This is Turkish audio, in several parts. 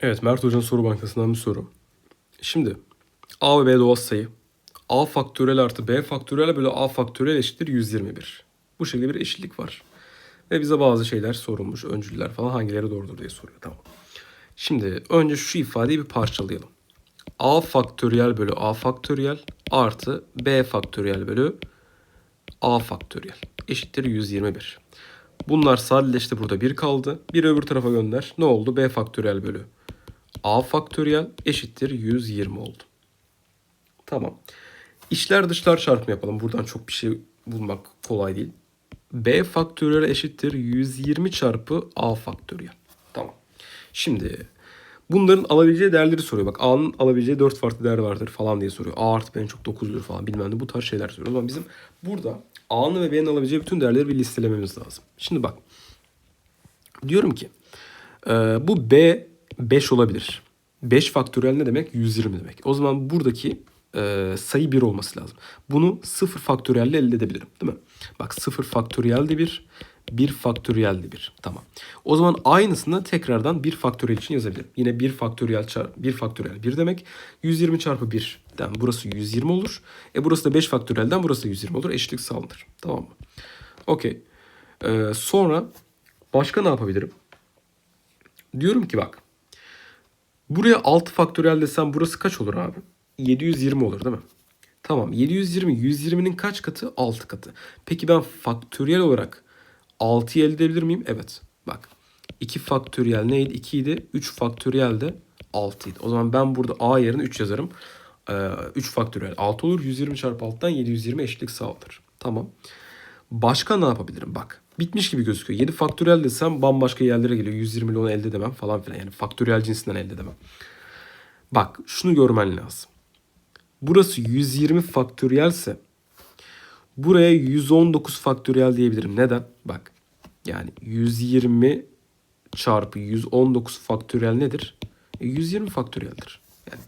Evet Mert Hoca'nın soru bankasından bir soru. Şimdi A ve B doğal sayı. A faktöriyel artı B faktöriyel bölü A faktöriyel eşittir 121. Bu şekilde bir eşitlik var. Ve bize bazı şeyler sorulmuş. Öncüller falan hangileri doğrudur diye soruyor. Tamam. Şimdi önce şu ifadeyi bir parçalayalım. A faktöriyel bölü A faktöriyel artı B faktöriyel bölü A faktöriyel eşittir 121. Bunlar sadeleşti burada 1 kaldı. Bir öbür tarafa gönder. Ne oldu? B faktöriyel bölü A faktöriyel eşittir 120 oldu. Tamam. İçler dışlar çarpımı yapalım. Buradan çok bir şey bulmak kolay değil. B faktöriyel eşittir 120 çarpı A faktöriyel. Tamam. Şimdi bunların alabileceği değerleri soruyor. Bak A'nın alabileceği 4 farklı değer vardır falan diye soruyor. A artı B'nin çok 9'dur falan bilmem ne bu tarz şeyler soruyor. O zaman bizim burada A'nın ve B'nin alabileceği bütün değerleri bir listelememiz lazım. Şimdi bak. Diyorum ki bu B 5 olabilir. 5 faktöriyel ne demek? 120 demek. O zaman buradaki e, sayı 1 olması lazım. Bunu 0 faktöriyelle elde edebilirim. Değil mi? Bak 0 faktöriyel de 1. 1 faktöriyel de 1. Tamam. O zaman aynısını tekrardan 1 faktöriyel için yazabilirim. Yine 1 faktöriyel çarpı 1 faktöriyel 1 demek. 120 çarpı 1'den burası 120 olur. E burası da 5 faktöriyelden burası da 120 olur. Eşitlik sağlanır. Tamam mı? Okey. Ee, sonra başka ne yapabilirim? Diyorum ki bak. Buraya 6 faktöriyel desem burası kaç olur abi? 720 olur değil mi? Tamam 720 120'nin kaç katı? 6 katı. Peki ben faktöriyel olarak 6'yı elde edebilir miyim? Evet. Bak 2 faktöriyel neydi? 2 idi. 3 faktöriyel de 6 idi. O zaman ben burada A yerine 3 yazarım. Ee, 3 faktöriyel 6 olur. 120 çarpı 6'dan 720 eşitlik sağlanır. Tamam. Başka ne yapabilirim? Bak bitmiş gibi gözüküyor. 7 faktöriyel desem bambaşka yerlere geliyor. 120 ile onu elde edemem falan filan. Yani faktöriyel cinsinden elde edemem. Bak şunu görmen lazım. Burası 120 faktöriyelse buraya 119 faktöriyel diyebilirim. Neden? Bak yani 120 çarpı 119 faktöriyel nedir? E, 120 faktöriyeldir. Yani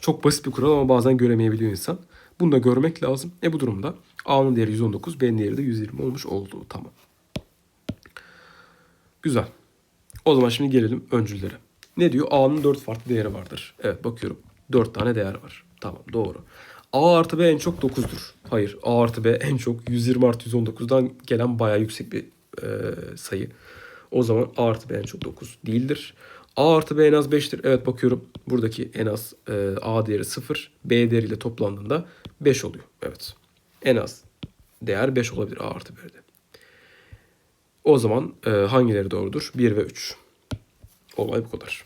çok basit bir kural ama bazen göremeyebiliyor insan. Bunu da görmek lazım. E bu durumda A'nın değeri 119, B'nin değeri de 120 olmuş oldu. Tamam. Güzel. O zaman şimdi gelelim öncüllere. Ne diyor? A'nın 4 farklı değeri vardır. Evet bakıyorum. 4 tane değer var. Tamam doğru. A artı B en çok 9'dur. Hayır. A artı B en çok 120 artı 119'dan gelen bayağı yüksek bir e, sayı. O zaman A artı B en çok 9 değildir. A artı B en az 5'tir. Evet bakıyorum. Buradaki en az e, A değeri 0. B değeriyle toplandığında 5 oluyor. Evet. En az değer 5 olabilir A artı B'de. O zaman e, hangileri doğrudur? 1 ve 3. Olay bu kadar.